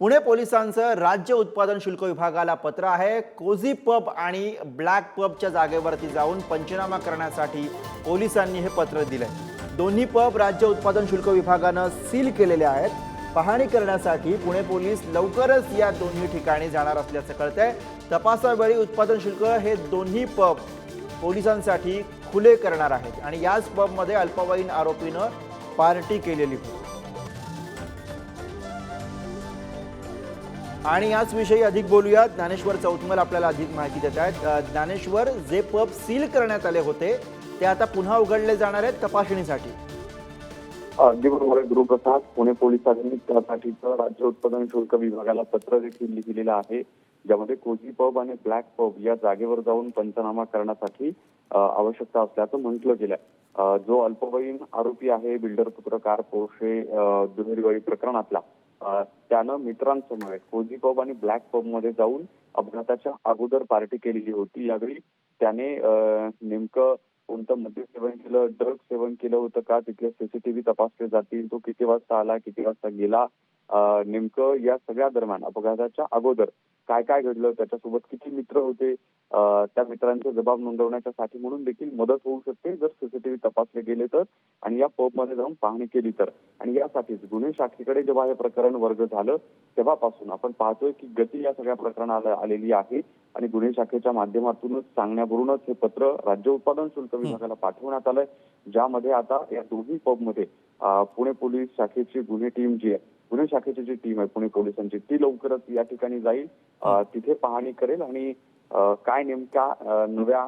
पुणे पोलिसांचं राज्य उत्पादन शुल्क विभागाला पत्र आहे. कोझी पब आणि ब्लॅक पबच्या जागेवरती जाऊन पंचनामा करण्यासाठी पोलिसांनी हे पत्र दिलंय. दोन्ही पब राज्य उत्पादन शुल्क विभागानं सील केलेले आहेत. पाहणी करण्यासाठी पुणे पोलीस लवकरच या दोन्ही ठिकाणी जाणार असल्याचं कळतंय. तपासावेळी उत्पादन शुल्क हे दोन्ही पब पोलिसांसाठी खुले करणार आहेत आणि याच पबमध्ये अल्पवयीन आरोपीनं पार्टी केलेली होती. आणि याच विषयी अधिक बोलूया ज्ञानेश्वर चौथमल आपल्याला अधिक माहिती देत आहेत. ज्ञानेश्वर जे पब सील करण्यात आले होते ते आता पुन्हा उघडले जाणार आहेत तपासणीसाठी. अगदी बरोबर गुरुप्रसाद. पुणे पोलिसांनी त्यासाठीचं राज्य उत्पादन शुल्क विभागाला पत्र देखील लिहिलेलं आहे ज्यामध्ये कोजी पब आणि ब्लॅक पब या जागेवर जाऊन पंचनामा करण्यासाठी आवश्यकता असल्याचं म्हटलं गेलंय. जो अल्पवयीन आरोपी आहे बिल्डर पुत्र कार पोर्शे दुहेरीवाडी प्रकरणातला त्यानं मित्रांसमवेत कोझी पब आणि ब्लॅक पबमध्ये जाऊन अपघाताच्या अगोदर पार्टी केलेली होती. यावेळी त्याने नेमकं कोणतं मद्य सेवन केलं ड्रग सेवन केलं होतं का? तिथले सीसीटीव्ही तपासले जातील. तो किती वाजता आला किती वाजता गेला? अं, नेमकं या सगळ्या दरम्यान अपघाताच्या अगोदर काय काय घडलं त्याच्यासोबत किती मित्र होते त्या मित्रांचे जबाब नोंदवण्याच्या साठी म्हणून देखील मदत होऊ शकते जर सीसीटीव्ही तपासले गेले तर. आणि या पबमध्ये जाऊन पाहणी केली तर. आणि यासाठीच गुन्हे शाखेकडे जेव्हा हे प्रकरण वर्ग झालं तेव्हापासून आपण पाहतोय की गती या सगळ्या प्रकरणाला आलेली आहे. आणि गुन्हे शाखेच्या माध्यमातूनच सांगण्यावरूनच हे पत्र राज्य उत्पादन शुल्क विभागाला पाठवण्यात आलंय. ज्यामध्ये आता या दोन्ही पबमध्ये पुणे पोलीस शाखेची गुन्हे टीम जी आहे गुन्हे शाखेची जी टीम आहे पुणे पोलिसांची ती लवकरच या ठिकाणी जाईल. तिथे पाहणी करेल आणि काय नेमक्या नव्या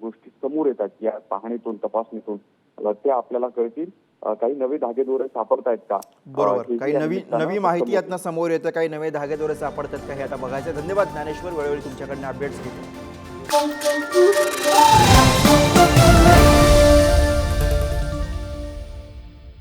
गोष्टी समोर येतात या पाहणीतून तपासणीतून ते आपल्याला कळतील. काही नवे धागेदोरे सापडतायत का? बरोबर. काही नवी नवी माहिती यातनं समोर येतं काही नवे धागेदोरे सापडतात का हे आता बघायचं. धन्यवाद ज्ञानेश्वर वेळोवेळी तुमच्याकडनं अपडेट्स घेतो.